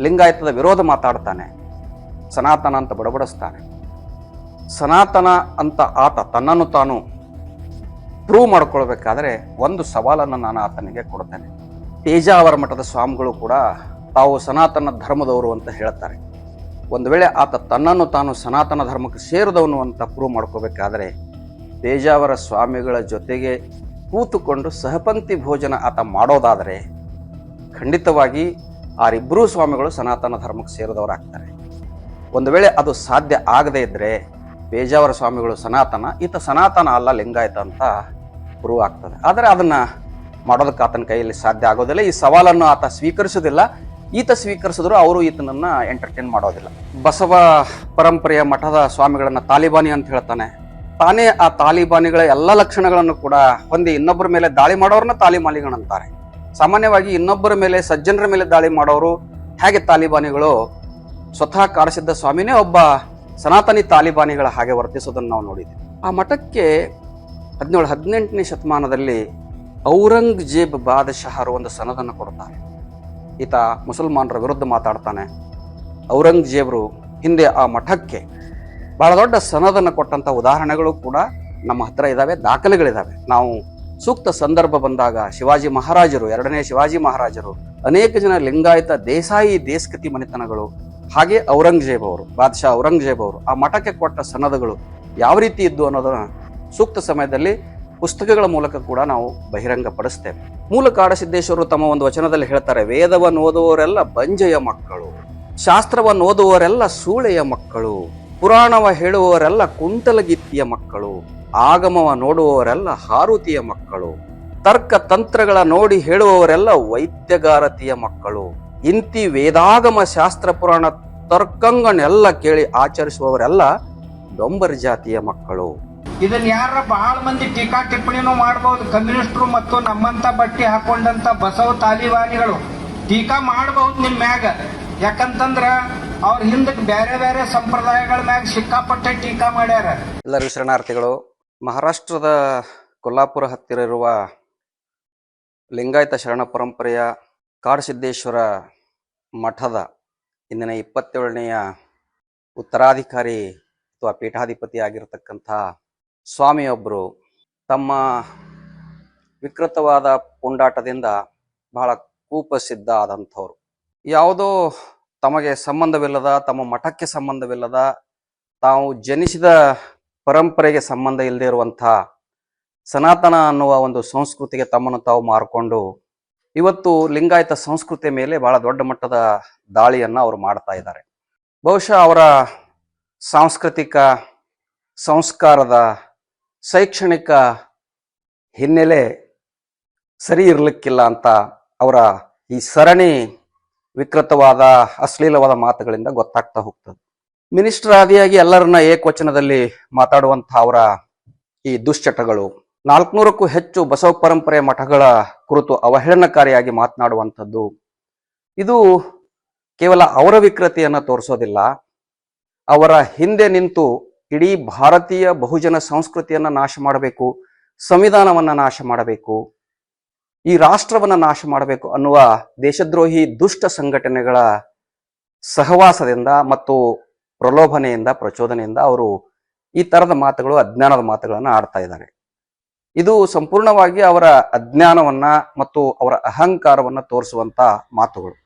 ಲಿಂಗಾಯತದ ವಿರೋಧ ಮಾತಾಡ್ತಾನೆ. ಸನಾತನ ಅಂತ ಬಡಬಡಿಸ್ತಾನೆ. ಸನಾತನ ಅಂತ ಆತ ತನ್ನನ್ನು ತಾನು ಪ್ರೂವ್ ಮಾಡ್ಕೊಳ್ಬೇಕಾದ್ರೆ ಒಂದು ಸವಾಲನ್ನು ನಾನು ಆತನಿಗೆ ಕೊಡ್ತೇನೆ. ತೇಜಾವರ ಮಠದ ಸ್ವಾಮಿಗಳು ಕೂಡ ತಾವು ಸನಾತನ ಧರ್ಮದವರು ಅಂತ ಹೇಳ್ತಾರೆ. ಒಂದು ವೇಳೆ ಆತ ತನ್ನನ್ನು ತಾನು ಸನಾತನ ಧರ್ಮಕ್ಕೆ ಸೇರಿದವನು ಅಂತ ಪ್ರೂವ್ ಮಾಡ್ಕೋಬೇಕಾದ್ರೆ ಪೇಜಾವರ ಸ್ವಾಮಿಗಳ ಜೊತೆಗೆ ಕೂತುಕೊಂಡು ಸಹಪಂಥಿ ಭೋಜನ ಆತ ಮಾಡೋದಾದರೆ ಖಂಡಿತವಾಗಿ ಆರಿಬ್ಬರೂ ಸ್ವಾಮಿಗಳು ಸನಾತನ ಧರ್ಮಕ್ಕೆ ಸೇರಿದವರಾಗ್ತಾರೆ. ಒಂದು ವೇಳೆ ಅದು ಸಾಧ್ಯ ಆಗದೇ ಇದ್ದರೆ ಪೇಜಾವರ ಸ್ವಾಮಿಗಳು ಸನಾತನ, ಈತ ಸನಾತನ ಅಲ್ಲ ಲಿಂಗಾಯತ ಅಂತ ಪ್ರೂವ್ ಆಗ್ತದೆ. ಆದರೆ ಅದನ್ನು ಮಾಡೋದಕ್ಕೆ ಆತನ ಕೈಯಲ್ಲಿ ಸಾಧ್ಯ ಆಗೋದಿಲ್ಲ. ಈ ಸವಾಲನ್ನು ಆತ ಸ್ವೀಕರಿಸೋದಿಲ್ಲ ಈತ ಸ್ವೀಕರಿಸಿದ್ರು ಅವರು ಈತನನ್ನು ಎಂಟರ್ಟೈನ್ ಮಾಡೋದಿಲ್ಲ. ಬಸವ ಪರಂಪರೆಯ ಮಠದ ಸ್ವಾಮಿಗಳನ್ನು ತಾಲಿಬಾನಿ ಅಂತ ಹೇಳ್ತಾನೆ. ತಾನೇ ಆ ತಾಲಿಬಾನಿಗಳ ಎಲ್ಲ ಲಕ್ಷಣಗಳನ್ನು ಕೂಡ ಹೊಂದಿ ಇನ್ನೊಬ್ಬರ ಮೇಲೆ ದಾಳಿ ಮಾಡೋರನ್ನ ತಾಲಿಮಾಲಿಗಳಂತಾರೆ ಸಾಮಾನ್ಯವಾಗಿ ಇನ್ನೊಬ್ಬರ ಮೇಲೆ, ಸಜ್ಜನರ ಮೇಲೆ ದಾಳಿ ಮಾಡೋರು ಹೇಗೆ ತಾಲಿಬಾನಿಗಳು? ಸ್ವತಃ ಕಾಡಸಿದ್ದ ಸ್ವಾಮಿನೇ ಒಬ್ಬ ಸನಾತನಿ ತಾಲಿಬಾನಿಗಳ ಹಾಗೆ ವರ್ತಿಸೋದನ್ನು ನಾವು ನೋಡಿದ್ದೀವಿ ಆ ಮಠಕ್ಕೆ ಹದಿನೇಳು, ಹದಿನೆಂಟನೇ ಶತಮಾನದಲ್ಲಿ ಔರಂಗಜೇಬ್ ಬಾದಶಾಹರು ಒಂದು ಸನದನ್ನು ಕೊಡ್ತಾರೆ. ಈತ ಮುಸಲ್ಮಾನರ ವಿರುದ್ಧ ಮಾತಾಡ್ತಾನೆ. ಔರಂಗಜೇಬರು ಹಿಂದೆ ಆ ಮಠಕ್ಕೆ ಬಹಳ ದೊಡ್ಡ ಸನದನ್ನು ಕೊಟ್ಟಂಥ ಉದಾಹರಣೆಗಳು ಕೂಡ ನಮ್ಮ ಹತ್ರ ಇದ್ದಾವೆ, ದಾಖಲೆಗಳಿದ್ದಾವೆ. ನಾವು ಸೂಕ್ತ ಸಂದರ್ಭ ಬಂದಾಗ ಶಿವಾಜಿ ಮಹಾರಾಜರು, ಎರಡನೇ ಶಿವಾಜಿ ಮಹಾರಾಜರು, ಅನೇಕ ಜನ ಲಿಂಗಾಯತ ದೇಸಾಯಿ ದೇಸ್ಕತಿ ಮನೆತನಗಳು, ಹಾಗೆ ಔರಂಗಜೇಬ್ ಅವರು ಬಾದಶಾ ಔರಂಗಜೇಬ್ ಅವರು ಆ ಮಠಕ್ಕೆ ಕೊಟ್ಟ ಸನದಗಳು ಯಾವ ರೀತಿ ಇದ್ದು ಅನ್ನೋದನ್ನ ಸೂಕ್ತ ಸಮಯದಲ್ಲಿ ಪುಸ್ತಕಗಳ ಮೂಲಕ ಕೂಡ ನಾವು ಬಹಿರಂಗಪಡಿಸ್ತೇವೆ. ಮೂಲ ಕಾಡಸಿದ್ದೇಶ್ವರರು ತಮ್ಮ ಒಂದು ವಚನದಲ್ಲಿ ಹೇಳ್ತಾರೆ, ವೇದವನ್ನು ಓದುವವರೆಲ್ಲ ಬಂಜೆಯ ಮಕ್ಕಳು, ಶಾಸ್ತ್ರವನ್ನು ಓದುವವರೆಲ್ಲ ಸೂಳೆಯ ಮಕ್ಕಳು, ಪುರಾಣವ ಹೇಳುವವರೆಲ್ಲ ಕುಂಟಲಗಿತ್ತಿಯ ಮಕ್ಕಳು ಆಗಮವ ನೋಡುವವರೆಲ್ಲ ಹಾರುತಿಯ ಮಕ್ಕಳು. ತರ್ಕ ತಂತ್ರಗಳ ನೋಡಿ ಹೇಳುವವರೆಲ್ಲ ವೈದ್ಯಗಾರತಿಯ ಮಕ್ಕಳು. ಇಂತಿ ವೇದಾಗಮ ಶಾಸ್ತ್ರ ಪುರಾಣ ತರ್ಕಂಗನೆಲ್ಲ ಕೇಳಿ ಆಚರಿಸುವವರೆಲ್ಲ ಡೊಂಬರ್ ಜಾತಿಯ ಮಕ್ಕಳು. ಇದನ್ನ ಯಾರ ಬಹಳ ಮಂದಿ ಟೀಕಾ ಟಿಪ್ಪಣಿನೂ ಮಾಡಬಹುದು ಕಮ್ಯುನಿಸ್ಟ್ರು ಮತ್ತು ನಮ್ಮಂತ ಬಟ್ಟಿ ಹಾಕೊಂಡಂತ ಬಸವ ತಾಲಿಬಾನಿಗಳು ಟೀಕಾ ಮಾಡಬಹುದು ನಿಮ್ ಮ್ಯಾಗ. ಯಾಕಂತಂದ್ರ ಅವ್ರ ಹಿಂದಕ್ಕೆ ಬೇರೆ ಬೇರೆ ಸಂಪ್ರದಾಯಗಳ ಮ್ಯಾಗ ಸಿಕ್ಕಾಪಟ್ಟೆ ಟೀಕಾ ಮಾಡ್ಯಾರ. ಎಲ್ಲರಿಗೂ ಶರಣಾರ್ಥಿಗಳು ಮಹಾರಾಷ್ಟ್ರದ ಕೊಲ್ಲಾಪುರ ಹತ್ತಿರ ಇರುವ ಲಿಂಗಾಯತ ಶರಣ ಪರಂಪರೆಯ ಕಾಡಸಿದ್ದೇಶ್ವರ ಮಠದ ಇಂದಿನ ಇಪ್ಪತ್ತೇಳನೆಯ ಉತ್ತರಾಧಿಕಾರಿ ಅಥವಾ ಪೀಠಾಧಿಪತಿ ಆಗಿರತಕ್ಕಂಥ ಸ್ವಾಮಿಯೊಬ್ಬರು ತಮ್ಮ ವಿಕೃತವಾದ ಪುಂಡಾಟದಿಂದ ಬಹಳ ಕೂಪಸಿದ್ಧ ಆದಂಥವ್ರು. ಯಾವುದೋ ತಮಗೆ ಸಂಬಂಧವಿಲ್ಲದ, ತಮ್ಮ ಮಠಕ್ಕೆ ಸಂಬಂಧವಿಲ್ಲದ ತಾವು ಜನಿಸಿದ ಪರಂಪರೆಗೆ ಸಂಬಂಧ ಇಲ್ಲದೆ ಇರುವಂತಹ ಸನಾತನ ಅನ್ನುವ ಒಂದು ಸಂಸ್ಕೃತಿಗೆ ತಮ್ಮನ್ನು ತಾವು ಮಾರಿಕೊಂಡು ಇವತ್ತು ಲಿಂಗಾಯತ ಸಂಸ್ಕೃತಿಯ ಮೇಲೆ ಬಹಳ ದೊಡ್ಡ ಮಟ್ಟದ ದಾಳಿಯನ್ನು ಅವರು ಮಾಡ್ತಾ ಇದ್ದಾರೆ. ಬಹುಶಃ ಅವರ ಸಾಂಸ್ಕೃತಿಕ, ಸಂಸ್ಕಾರದ, ಶೈಕ್ಷಣಿಕ ಹಿನ್ನೆಲೆ ಸರಿ ಇರಲಿಕ್ಕಿಲ್ಲ ಅಂತ ಅವರ ಈ ಸರಣಿ ವಿಕೃತವಾದ, ಅಶ್ಲೀಲವಾದ ಮಾತುಗಳಿಂದ ಗೊತ್ತಾಗ್ತಾ ಹೋಗ್ತದೆ. ಮಿನಿಸ್ಟರ್ ಆದಿಯಾಗಿ ಎಲ್ಲರನ್ನ ಏಕವಚನದಲ್ಲಿ ಮಾತಾಡುವಂತಹ ಅವರ ಈ ದುಶ್ಚಟಗಳು. ನಾಲ್ಕುನೂರಕ್ಕೂ ಹೆಚ್ಚು ಬಸವ ಪರಂಪರೆ ಮಠಗಳ ಕುರಿತು ಅವಹೇಳನಕಾರಿಯಾಗಿ ಮಾತನಾಡುವಂಥದ್ದು. ಇದು ಕೇವಲ ಅವರ ವಿಕೃತಿಯನ್ನು ತೋರಿಸೋದಿಲ್ಲ. ಅವರ ಹಿಂದೆ ನಿಂತು ಇಡೀ ಭಾರತೀಯ ಬಹುಜನ ಸಂಸ್ಕೃತಿಯನ್ನು ನಾಶ ಮಾಡಬೇಕು, ಸಂವಿಧಾನವನ್ನು ನಾಶ ಮಾಡಬೇಕು, ಈ ರಾಷ್ಟ್ರವನ್ನು ನಾಶ ಮಾಡಬೇಕು ಅನ್ನುವ ದೇಶದ್ರೋಹಿ ದುಷ್ಟ ಸಂಘಟನೆಗಳ ಸಹವಾಸದಿಂದ ಮತ್ತು ಪ್ರಲೋಭನೆಯಿಂದ, ಪ್ರಚೋದನೆಯಿಂದ ಅವರು ಈ ತರದ ಮಾತುಗಳು, ಅಜ್ಞಾನದ ಮಾತುಗಳನ್ನು ಆಡ್ತಾ ಇದ್ದಾರೆ. ಇದು ಸಂಪೂರ್ಣವಾಗಿ ಅವರ ಅಜ್ಞಾನವನ್ನ ಮತ್ತು ಅವರ ಅಹಂಕಾರವನ್ನ ತೋರಿಸುವಂತ ಮಾತುಗಳು.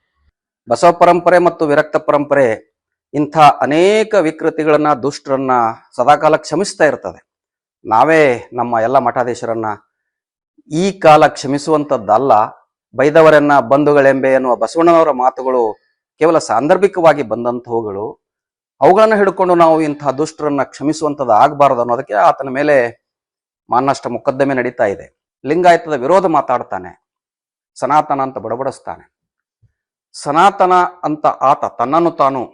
ಬಸವ ಪರಂಪರೆ ಮತ್ತು ವಿರಕ್ತ ಪರಂಪರೆ ಇಂಥ ಅನೇಕ ವಿಕೃತಿಗಳನ್ನ, ದುಷ್ಟರನ್ನ ಸದಾಕಾಲ ಕ್ಷಮಿಸ್ತಾ ಇರ್ತದೆ. ನಾವೇ ನಮ್ಮ ಎಲ್ಲ ಮಠಾಧೀಶರನ್ನ ಈ ಕಾಲ ಕ್ಷಮಿಸುವಂಥದ್ದಲ್ಲ. ಬೈದವರನ್ನ ಬಂಧುಗಳೆಂಬೆ ಎನ್ನುವ ಬಸವಣ್ಣನವರ ಮಾತುಗಳು ಕೇವಲ ಸಾಂದರ್ಭಿಕವಾಗಿ ಬಂದಂತಹವುಗಳು. ಅವುಗಳನ್ನು ಹಿಡ್ಕೊಂಡು ನಾವು ಇಂತಹ ದುಷ್ಟರನ್ನ ಕ್ಷಮಿಸುವಂಥದ್ದು ಆಗಬಾರದು ಅನ್ನೋದಕ್ಕೆ ಆತನ ಮೇಲೆ ಮಾನಷ್ಟ ಮೊಕದ್ದಮೆ ನಡೀತಾ ಇದೆ. ಲಿಂಗಾಯತದ ವಿರೋಧ ಮಾತಾಡ್ತಾನೆ. ಸನಾತನ ಅಂತ ಬಡಬಡಿಸ್ತಾನೆ. ಸನಾತನ ಅಂತ ಆತ ತನ್ನನ್ನು ತಾನು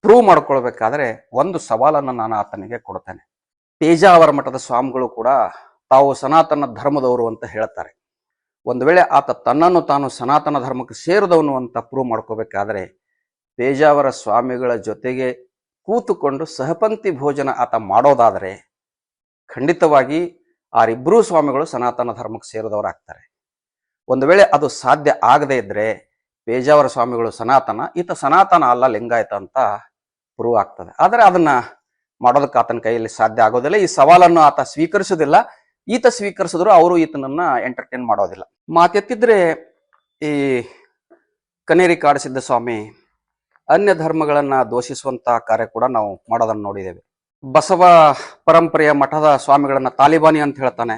ಪ್ರೂವ್ ಮಾಡ್ಕೊಳ್ಬೇಕಾದ್ರೆ ಒಂದು ಸವಾಲನ್ನು ನಾನು ಆತನಿಗೆ ಕೊಡ್ತೇನೆ. ತೇಜಾವರ ಮಠದ ಸ್ವಾಮಿಗಳು ಕೂಡ ತಾವು ಸನಾತನ ಧರ್ಮದವರು ಅಂತ ಹೇಳ್ತಾರೆ. ಒಂದು ವೇಳೆ ಆತ ತನ್ನನ್ನು ತಾನು ಸನಾತನ ಧರ್ಮಕ್ಕೆ ಸೇರಿದವನು ಅಂತ ಪ್ರೂವ್ ಮಾಡ್ಕೋಬೇಕಾದ್ರೆ ಪೇಜಾವರ ಸ್ವಾಮಿಗಳ ಜೊತೆಗೆ ಕೂತುಕೊಂಡು ಸಹಪಂಕ್ತಿ ಭೋಜನ ಆತ ಮಾಡೋದಾದರೆ ಖಂಡಿತವಾಗಿ ಆರಿಬ್ಬರೂ ಸ್ವಾಮಿಗಳು ಸನಾತನ ಧರ್ಮಕ್ಕೆ ಸೇರಿದವರಾಗ್ತಾರೆ. ಒಂದು ವೇಳೆ ಅದು ಸಾಧ್ಯ ಆಗದೇ ಇದ್ದರೆ ಪೇಜಾವರ ಸ್ವಾಮಿಗಳು ಸನಾತನ, ಈತ ಸನಾತನ ಅಲ್ಲ ಲಿಂಗಾಯತ ಅಂತ ಪ್ರೂವ್ ಆಗ್ತದೆ. ಆದರೆ ಅದನ್ನು ಮಾಡೋದಕ್ಕೆ ಆತನ ಕೈಯಲ್ಲಿ ಸಾಧ್ಯ ಆಗೋದಿಲ್ಲ. ಈ ಸವಾಲನ್ನು ಆತ ಸ್ವೀಕರಿಸೋದಿಲ್ಲ ಈತ ಸ್ವೀಕರಿಸಿದ್ರು ಅವರು ಈತನನ್ನು ಎಂಟರ್ಟೈನ್ ಮಾಡೋದಿಲ್ಲ. ಮಾತೆತ್ತಿದ್ರೆ ಈ ಕನೇರಿ ಕಾಡಸಿದ್ದ ಸ್ವಾಮಿ ಅನ್ಯ ಧರ್ಮಗಳನ್ನ ದೋಷಿಸುವಂತ ಕಾರ್ಯ ಕೂಡ ನಾವು ಮಾಡೋದನ್ನ ನೋಡಿದ್ದೇವೆ. ಬಸವ ಪರಂಪರೆಯ ಮಠದ ಸ್ವಾಮಿಗಳನ್ನ ತಾಲಿಬಾನಿ ಅಂತ ಹೇಳ್ತಾನೆ.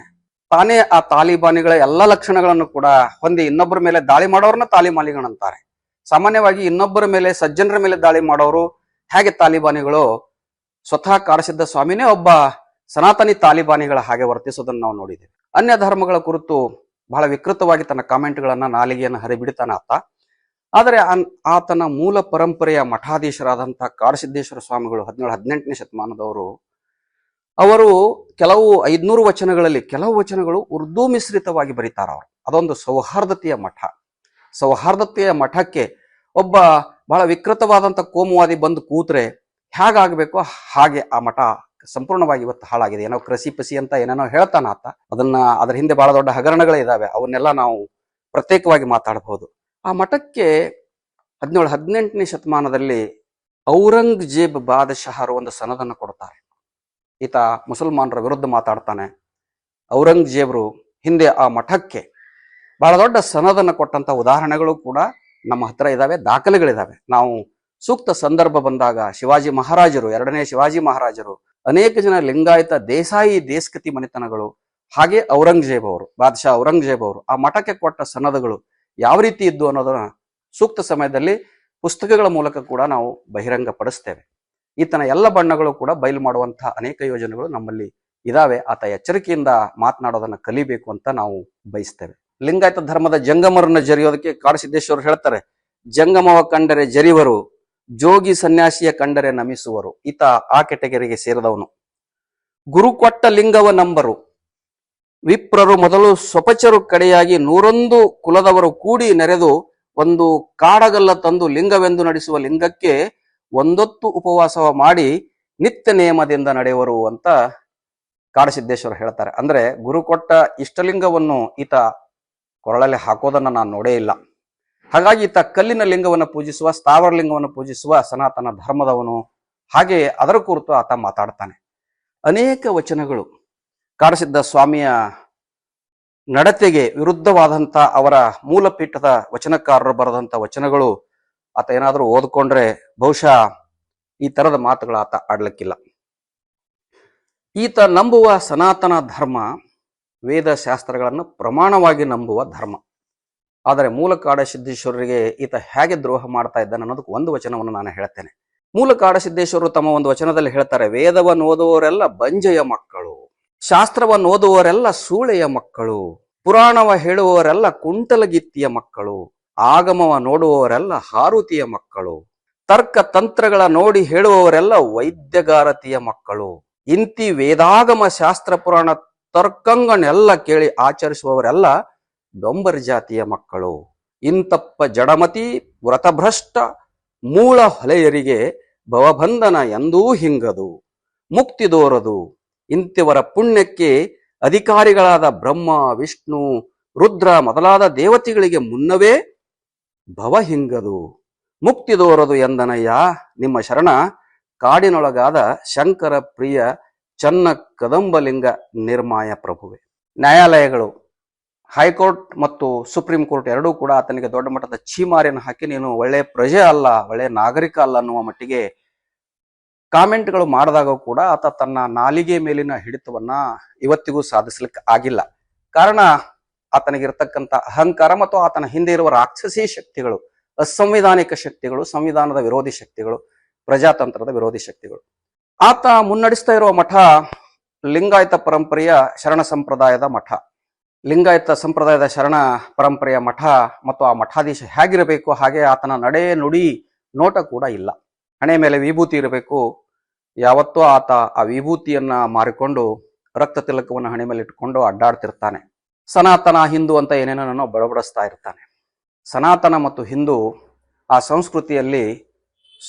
ತಾನೇ ಆ ತಾಲಿಬಾನಿಗಳ ಎಲ್ಲ ಲಕ್ಷಣಗಳನ್ನು ಕೂಡ ಹೊಂದಿ ಇನ್ನೊಬ್ಬರ ಮೇಲೆ ದಾಳಿ ಮಾಡೋರನ್ನ ತಾಲಿಬಾನಿಗಳಂತಾರೆ ಸಾಮಾನ್ಯವಾಗಿ ಇನ್ನೊಬ್ಬರ ಮೇಲೆ, ಸಜ್ಜನರ ಮೇಲೆ ದಾಳಿ ಮಾಡೋರು ಹೇಗೆ ತಾಲಿಬಾನಿಗಳು? ಸ್ವತಃ ಕಾರಸಿದ್ದ ಸ್ವಾಮಿನೇ ಒಬ್ಬ ಸನಾತನಿ ತಾಲಿಬಾನಿಗಳ ಹಾಗೆ ವರ್ತಿಸೋದನ್ನು ನಾವು ನೋಡಿದ್ದೇವೆ. ಅನ್ಯ ಧರ್ಮಗಳ ಕುರಿತು ಬಹಳ ವಿಕೃತವಾಗಿ ತನ್ನ ಕಾಮೆಂಟ್ಗಳನ್ನ ನಾಲಿಗೆಯನ್ನು ಹರಿಬಿಡ್ತಾನ ಆತ ಆದರೆ ಆತನ ಮೂಲ ಪರಂಪರೆಯ ಮಠಾಧೀಶರಾದಂತಹ ಕಾಡಸಿದ್ದೇಶ್ವರ ಸ್ವಾಮಿಗಳು ಹದಿನೇಳು, ಹದಿನೆಂಟನೇ ಶತಮಾನದವರು, ಅವರು ಕೆಲವು ಐದ್ನೂರು ವಚನಗಳಲ್ಲಿ ಕೆಲವು ವಚನಗಳು ಉರ್ದು ಮಿಶ್ರಿತವಾಗಿ ಬರೀತಾರ ಅವರು. ಅದೊಂದು ಸೌಹಾರ್ದತೆಯ ಮಠ. ಸೌಹಾರ್ದತೆಯ ಮಠಕ್ಕೆ ಒಬ್ಬ ಬಹಳ ವಿಕೃತವಾದಂಥ ಕೋಮುವಾದಿ ಬಂದು ಕೂತ್ರೆ ಹೇಗಾಗಬೇಕು ಹಾಗೆ ಆ ಮಠ ಸಂಪೂರ್ಣವಾಗಿ ಇವತ್ತು ಹಾಳಾಗಿದೆ. ಏನೋ ಕ್ರಸಿ ಪಸಿ ಅಂತ ಏನೇನೋ ಹೇಳ್ತಾನ ಆತ. ಅದನ್ನ ಅದರ ಹಿಂದೆ ಬಹಳ ದೊಡ್ಡ ಹಗರಣಗಳಿದ್ದಾವೆ ಅವನ್ನೆಲ್ಲ ನಾವು ಪ್ರತ್ಯೇಕವಾಗಿ ಮಾತಾಡಬಹುದು ಆ ಮಠಕ್ಕೆ ಹದಿನೇಳು, ಹದಿನೆಂಟನೇ ಶತಮಾನದಲ್ಲಿ ಔರಂಗಜೇಬ್ ಬಾದಶಹರು ಒಂದು ಸನದನ್ನು ಕೊಡ್ತಾರೆ. ಈತ ಮುಸಲ್ಮಾನರ ವಿರುದ್ಧ ಮಾತಾಡ್ತಾನೆ. ಔರಂಗಜೇಬ್ರು ಹಿಂದೆ ಆ ಮಠಕ್ಕೆ ಬಹಳ ದೊಡ್ಡ ಸನದನ್ನು ಕೊಟ್ಟಂತ ಉದಾಹರಣೆಗಳು ಕೂಡ ನಮ್ಮ ಹತ್ರ ಇದಾವೆ, ದಾಖಲೆಗಳಿದಾವೆ. ನಾವು ಸೂಕ್ತ ಸಂದರ್ಭ ಬಂದಾಗ ಶಿವಾಜಿ ಮಹಾರಾಜರು, ಎರಡನೇ ಶಿವಾಜಿ ಮಹಾರಾಜರು, ಅನೇಕ ಜನ ಲಿಂಗಾಯತ ದೇಸಾಯಿ ದೇಸ್ಕತಿ ಮನೆತನಗಳು, ಹಾಗೆ ಔರಂಗಜೇಬ್ ಅವರು, ಬಾದಶಾ ಔರಂಗಜೇಬ್ ಅವರು ಆ ಮಠಕ್ಕೆ ಕೊಟ್ಟ ಸನದಗಳು ಯಾವ ರೀತಿ ಇದ್ದು ಅನ್ನೋದನ್ನ ಸೂಕ್ತ ಸಮಯದಲ್ಲಿ ಪುಸ್ತಕಗಳ ಮೂಲಕ ಕೂಡ ನಾವು ಬಹಿರಂಗ ಪಡಿಸ್ತೇವೆ ಈತನ ಎಲ್ಲ ಬಣ್ಣಗಳು ಕೂಡ ಬಯಲು ಮಾಡುವಂತಹ ಅನೇಕ ಯೋಜನೆಗಳು ನಮ್ಮಲ್ಲಿ ಇದಾವೆ. ಆತ ಎಚ್ಚರಿಕೆಯಿಂದ ಮಾತನಾಡೋದನ್ನ ಕಲಿಬೇಕು ಅಂತ ನಾವು ಬಯಸ್ತೇವೆ. ಲಿಂಗಾಯತ ಧರ್ಮದ ಜಂಗಮರನ್ನ ಜರಿಯೋದಕ್ಕೆ ಕಾಡಸಿದ್ದೇಶ್ವರು ಹೇಳ್ತಾರೆ, ಜಂಗಮವ ಕಂಡರೆ ಜರಿವರು, ಜೋಗಿ ಸನ್ಯಾಸಿಯ ಕಂಡರೆ ನಮಿಸುವರು. ಈತ ಆ ಕೆಟಗರಿಗೆ ಸೇರಿದವನು. ಗುರು ಕೊಟ್ಟ ಲಿಂಗವ ನಂಬರು. ವಿಪ್ರರು ಮೊದಲು ಸ್ವಪಚರು ಕಡೆಯಾಗಿ ನೂರೊಂದು ಕುಲದವರು ಕೂಡಿ ನೆರೆದು ಒಂದು ಕಾಡಗಲ್ಲ ತಂದು ಲಿಂಗವೆಂದು ನಡೆಸುವ ಲಿಂಗಕ್ಕೆ ಒಂದೊತ್ತು ಉಪವಾಸವ ಮಾಡಿ ನಿತ್ಯ ನಿಯಮದಿಂದ ನಡೆಯುವರು ಅಂತ ಕಾಡಸಿದ್ದೇಶ್ವರ ಹೇಳ್ತಾರೆ. ಅಂದ್ರೆ ಗುರು ಕೊಟ್ಟ ಇಷ್ಟಲಿಂಗವನ್ನು ಈತ ಕೊರಳಲ್ಲಿ ಹಾಕೋದನ್ನ ನಾನು ನೋಡೇ ಇಲ್ಲ. ಹಾಗಾಗಿ ಈತ ಕಲ್ಲಿನ ಲಿಂಗವನ್ನು ಪೂಜಿಸುವ, ಸ್ಥಾವರ ಲಿಂಗವನ್ನು ಪೂಜಿಸುವ ಸನಾತನ ಧರ್ಮದವನು. ಹಾಗೆ ಅದರ ಕುರಿತು ಆತ ಮಾತಾಡ್ತಾನೆ. ಅನೇಕ ವಚನಗಳು. ಕಾಡಸಿದ್ದ ಸ್ವಾಮಿಯ ನಡತೆಗೆ ವಿರುದ್ಧವಾದಂತ ಅವರ ಮೂಲ ಪೀಠದ ವಚನಕಾರರು ಬರೆದಂತ ವಚನಗಳು ಆತ ಏನಾದರೂ ಓದ್ಕೊಂಡ್ರೆ ಬಹುಶಃ ಈ ತರದ ಮಾತುಗಳು ಆತ ಆಡ್ಲಿಕ್ಕಿಲ್ಲ. ಈತ ನಂಬುವ ಸನಾತನ ಧರ್ಮ ವೇದ ಶಾಸ್ತ್ರಗಳನ್ನು ಪ್ರಮಾಣವಾಗಿ ನಂಬುವ ಧರ್ಮ. ಆದರೆ ಮೂಲ ಕಾಡ ಸಿದ್ದೇಶ್ವರರಿಗೆ ಈತ ಹೇಗೆ ದ್ರೋಹ ಮಾಡ್ತಾ ಇದ್ದಾನೆ ಅನ್ನೋದಕ್ಕೆ ಒಂದು ವಚನವನ್ನು ನಾನು ಹೇಳ್ತೇನೆ. ಮೂಲ ಕಾಡ ಸಿದ್ದೇಶ್ವರರು ತಮ್ಮ ಒಂದು ವಚನದಲ್ಲಿ ಹೇಳ್ತಾರೆ, ವೇದವನ್ನು ಓದುವವರೆಲ್ಲ ಬಂಜೆಯ ಮಕ್ಕಳು. ಶಾಸ್ತ್ರವನ್ನು ಓದುವವರೆಲ್ಲ ಸೂಳೆಯ ಮಕ್ಕಳು, ಪುರಾಣವ ಹೇಳುವವರೆಲ್ಲ ಕುಂಟಲಗಿತ್ತಿಯ ಮಕ್ಕಳು, ಆಗಮವ ನೋಡುವವರೆಲ್ಲ ಹಾರುತಿಯ ಮಕ್ಕಳು, ತರ್ಕ ತಂತ್ರಗಳ ನೋಡಿ ಹೇಳುವವರೆಲ್ಲ ವೈದ್ಯಗಾರತಿಯ ಮಕ್ಕಳು, ಇಂತಿ ವೇದಾಗಮ ಶಾಸ್ತ್ರ ಪುರಾಣ ತರ್ಕಂಗನೆಲ್ಲ ಕೇಳಿ ಆಚರಿಸುವವರೆಲ್ಲ ಡೊಂಬರ್ ಜಾತಿಯ ಮಕ್ಕಳು. ಇಂತಪ್ಪ ಜಡಮತಿ, ವ್ರತಭ್ರಷ್ಟ ಮೂಳ ಹೊಲೆಯರಿಗೆ ಭವಬಂಧನ ಎಂದೂ ಹಿಂಗದು, ಮುಕ್ತಿ ದೋರದು. ಇಂತಿವರ ಪುಣ್ಯಕ್ಕೆ ಅಧಿಕಾರಿಗಳಾದ ಬ್ರಹ್ಮ, ವಿಷ್ಣು, ರುದ್ರ ಮೊದಲಾದ ದೇವತೆಗಳಿಗೆ ಮುನ್ನವೇ ಭವ ಹಿಂಗದು ಮುಕ್ತಿ ದೋರದು ಎಂದನಯ್ಯ. ನಿಮ್ಮ ಶರಣ ಕಾಡಿನೊಳಗಾದ ಶಂಕರ ಪ್ರಿಯ ಚನ್ನ ಕದಂಬಲಿಂಗ ನಿರ್ಮಾಯ ಪ್ರಭುವೆ. ನ್ಯಾಯಾಲಯಗಳು, ಹೈಕೋರ್ಟ್ ಮತ್ತು ಸುಪ್ರೀಂ ಕೋರ್ಟ್ ಎರಡೂ ಕೂಡ ಆತನಿಗೆ ದೊಡ್ಡ ಮಟ್ಟದ ಛೀಮಾರಿಯನ್ನು ಹಾಕಿ, ನೀನು ಒಳ್ಳೆಯ ಪ್ರಜೆ ಅಲ್ಲ ಒಳ್ಳೆಯ ನಾಗರಿಕ ಅಲ್ಲ ಅನ್ನುವ ಮಟ್ಟಿಗೆ ಕಾಮೆಂಟ್ಗಳು ಮಾಡಿದಾಗ ಕೂಡ ಆತ ತನ್ನ ನಾಲಿಗೆ ಮೇಲಿನ ಹಿಡಿತವನ್ನ ಇವತ್ತಿಗೂ ಸಾಧಿಸ್ಲಿಕ್ಕೆ ಆಗಿಲ್ಲ. ಕಾರಣ, ಆತನಿಗಿರ್ತಕ್ಕಂಥ ಅಹಂಕಾರ ಮತ್ತು ಆತನ ಹಿಂದೆ ಇರುವ ರಾಕ್ಷಸಿ ಶಕ್ತಿಗಳು, ಅಸಂವಿಧಾನಿಕ ಶಕ್ತಿಗಳು, ಸಂವಿಧಾನದ ವಿರೋಧಿ ಶಕ್ತಿಗಳು, ಪ್ರಜಾತಂತ್ರದ ವಿರೋಧಿ ಶಕ್ತಿಗಳು. ಆತ ಮುನ್ನಡೆಸ್ತಾ ಇರುವ ಮಠ ಲಿಂಗಾಯತ ಪರಂಪರೆಯ ಶರಣ ಸಂಪ್ರದಾಯದ ಮಠ. ಲಿಂಗಾಯತ ಸಂಪ್ರದಾಯದ ಶರಣ ಪರಂಪರೆಯ ಮಠ ಮತ್ತು ಆ ಮಠಾಧೀಶ ಹೇಗಿರಬೇಕು ಹಾಗೆ ಆತನ ನಡೆ ನುಡಿ ನೋಟ ಕೂಡ ಇಲ್ಲ. ಹಣೆ ಮೇಲೆ ವಿಭೂತಿ ಇರಬೇಕು. ಯಾವತ್ತೂ ಆತ ಆ ವಿಭೂತಿಯನ್ನ ಮಾರಿಕೊಂಡು ರಕ್ತ ತಿಲಕವನ್ನು ಹಣೆ ಮೇಲೆ ಇಟ್ಕೊಂಡು ಅಡ್ಡಾಡ್ತಿರ್ತಾನೆ. ಸನಾತನ ಹಿಂದೂ ಅಂತ ಏನೇನೋ ಬಡಬಡಿಸ್ತಾ ಇರ್ತಾನೆ. ಸನಾತನ ಮತ್ತು ಹಿಂದೂ ಆ ಸಂಸ್ಕೃತಿಯಲ್ಲಿ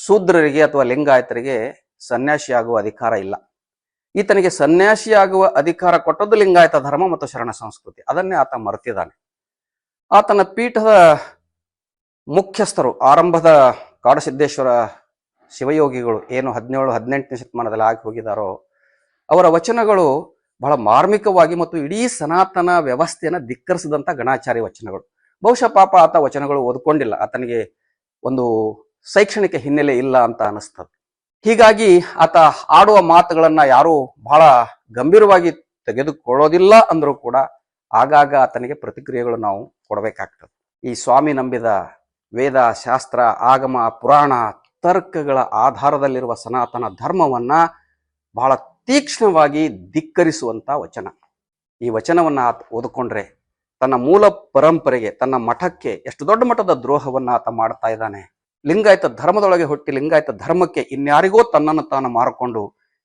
ಶೂದ್ರರಿಗೆ ಅಥವಾ ಲಿಂಗಾಯತರಿಗೆ ಸನ್ಯಾಸಿಯಾಗುವ ಅಧಿಕಾರ ಇಲ್ಲ. ಈತನಿಗೆ ಸನ್ಯಾಸಿಯಾಗುವ ಅಧಿಕಾರ ಕೊಟ್ಟದ್ದು ಲಿಂಗಾಯತ ಧರ್ಮ ಮತ್ತು ಶರಣ ಸಂಸ್ಕೃತಿ. ಅದನ್ನೇ ಆತ ಮರೆತಿದ್ದಾನೆ. ಆತನ ಪೀಠದ ಮುಖ್ಯಸ್ಥರು, ಆರಂಭದ ಕಾಡಸಿದ್ದೇಶ್ವರ ಶಿವಯೋಗಿಗಳು ಏನು ಹದಿನೇಳು, ಹದಿನೆಂಟನೇ ಶತಮಾನದಲ್ಲಿ ಆಗಿ ಹೋಗಿದಾರೋ, ಅವರ ವಚನಗಳು ಬಹಳ ಮಾರ್ಮಿಕವಾಗಿ ಮತ್ತು ಇಡೀ ಸನಾತನ ವ್ಯವಸ್ಥೆಯನ್ನು ಧಿಕ್ಕರಿಸಿದಂಥ ಗಣಾಚಾರ್ಯ ವಚನಗಳು. ಬಹುಶಃ ಪಾಪ ಆತ ವಚನಗಳು ಓದ್ಕೊಂಡಿಲ್ಲ, ಆತನಿಗೆ ಒಂದು ಶೈಕ್ಷಣಿಕ ಹಿನ್ನೆಲೆ ಇಲ್ಲ ಅಂತ ಅನಿಸ್ತದೆ ಹೀಗಾಗಿ ಆತ ಆಡುವ ಮಾತುಗಳನ್ನು ಯಾರು ಬಹಳ ಗಂಭೀರವಾಗಿ ತೆಗೆದುಕೊಳ್ಳೋದಿಲ್ಲ ಅಂದ್ರೂ ಕೂಡ ಆಗಾಗ ಆತನಿಗೆ ಪ್ರತಿಕ್ರಿಯೆಗಳು ನಾವು ಕೊಡಬೇಕಾಗ್ತದೆ. ಈ ಸ್ವಾಮಿ ನಂಬಿದ ವೇದ ಶಾಸ್ತ್ರ ಆಗಮ, ಪುರಾಣ ತರ್ಕಗಳ ಆಧಾರದಲ್ಲಿರುವ ಸನಾತನ ಧರ್ಮವನ್ನ ಬಹಳ ತೀಕ್ಷ್ಣವಾಗಿ ಧಿಕ್ಕರಿಸುವಂಥ ವಚನ. ಈ ವಚನವನ್ನ ಆತ ಓದಿಕೊಂಡ್ರೆ ತನ್ನ ಮೂಲ ಪರಂಪರೆಗೆ, ತನ್ನ ಮಠಕ್ಕೆ ಎಷ್ಟು ದೊಡ್ಡ ಮಟ್ಟದ ದ್ರೋಹವನ್ನ ಆತ ಮಾಡ್ತಾ ಇದ್ದಾನೆ. ಲಿಂಗಾಯತ ಧರ್ಮದೊಳಗೆ ಹುಟ್ಟಿ ಲಿಂಗಾಯತ ಧರ್ಮಕ್ಕೆ ಇನ್ಯಾರಿಗೋ ತನ್ನನ್ನು ತಾನು ಮಾರಿಕೊಂಡು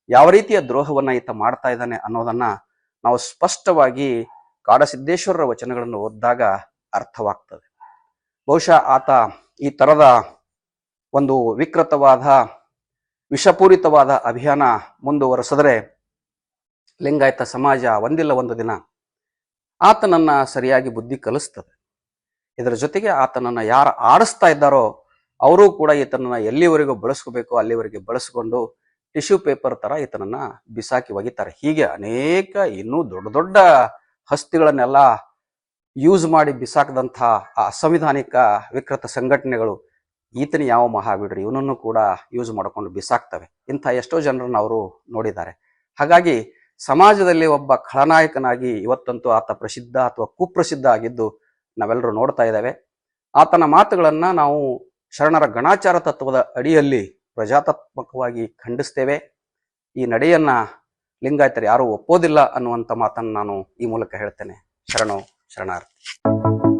ಯಾವ ರೀತಿಯ ದ್ರೋಹವನ್ನ ಈತ ಮಾಡ್ತಾ ಇದ್ದಾನೆ ಅನ್ನೋದನ್ನ ನಾವು ಸ್ಪಷ್ಟವಾಗಿ ಕಾಡಸಿದ್ದೇಶ್ವರರ ವಚನಗಳನ್ನು ಓದಿದಾಗ ಅರ್ಥವಾಗ್ತದೆ. ಬಹುಶಃ ಆತ ಈ ತರದ ಒಂದು ವಿಕೃತವಾದ, ವಿಷಪೂರಿತವಾದ ಅಭಿಯಾನ ಮುಂದುವರೆಸಿದ್ರೆ ಲಿಂಗಾಯತ ಸಮಾಜ ಒಂದಿಲ್ಲ ಒಂದು ದಿನ. ಆತನನ್ನ ಸರಿಯಾಗಿ ಬುದ್ಧಿ ಕಲಿಸ್ತದೆ. ಇದರ ಜೊತೆಗೆ ಆತನನ್ನ ಯಾರು ಆಡಿಸ್ತಾ ಇದ್ದಾರೋ ಅವರು ಕೂಡ ಈತನನ್ನ ಎಲ್ಲಿವರೆಗೂ ಬಳಸ್ಕೋಬೇಕು, ಅಲ್ಲಿವರೆಗೆ ಬಳಸ್ಕೊಂಡು ಟಿಶ್ಯೂ ಪೇಪರ್ ತರ ಈತನನ್ನ ಬಿಸಾಕಿ ಒಗಿತಾರೆ. ಹೀಗೆ ಅನೇಕ ಇನ್ನೂ ದೊಡ್ಡ ದೊಡ್ಡ ಹಸ್ತಿಗಳನ್ನೆಲ್ಲ ಯೂಸ್ ಮಾಡಿ ಬಿಸಾಕದಂಥ ಆ ಅಸಂವಿಧಾನಿಕ ವಿಕೃತ ಸಂಘಟನೆಗಳು ಈತನ ಯಾವ ಮಹಾವೀಡ್ರಿ ಇವನನ್ನು ಕೂಡ ಯೂಸ್ ಮಾಡ್ಕೊಂಡು ಬಿಸಾಕ್ತವೆ. ಇಂಥ ಎಷ್ಟೋ ಜನರನ್ನು ಅವರು ನೋಡಿದ್ದಾರೆ. ಹಾಗಾಗಿ ಸಮಾಜದಲ್ಲಿ ಒಬ್ಬ ಖಳನಾಯಕನಾಗಿ ಇವತ್ತಂತೂ ಆತ ಪ್ರಸಿದ್ಧ ಅಥವಾ ಕುಪ್ರಸಿದ್ಧ ಆಗಿದ್ದು ನಾವೆಲ್ಲರೂ ನೋಡ್ತಾ ಇದ್ದೇವೆ. ಆತನ ಮಾತುಗಳನ್ನು ನಾವು ಶರಣರ ಗಣಾಚಾರ ತತ್ವದ ಅಡಿಯಲ್ಲಿ ಪ್ರಜಾತಾತ್ಮಕವಾಗಿ ಖಂಡಿಸ್ತೇವೆ. ಈ ನಡೆಯನ್ನ ಲಿಂಗಾಯತರು ಯಾರೂ ಒಪ್ಪೋದಿಲ್ಲ ಅನ್ನುವಂಥ ಮಾತನ್ನು ನಾನು ಈ ಮೂಲಕ ಹೇಳ್ತೇನೆ. ಶರಣು, ಶರಣಾರ್ಥಿ.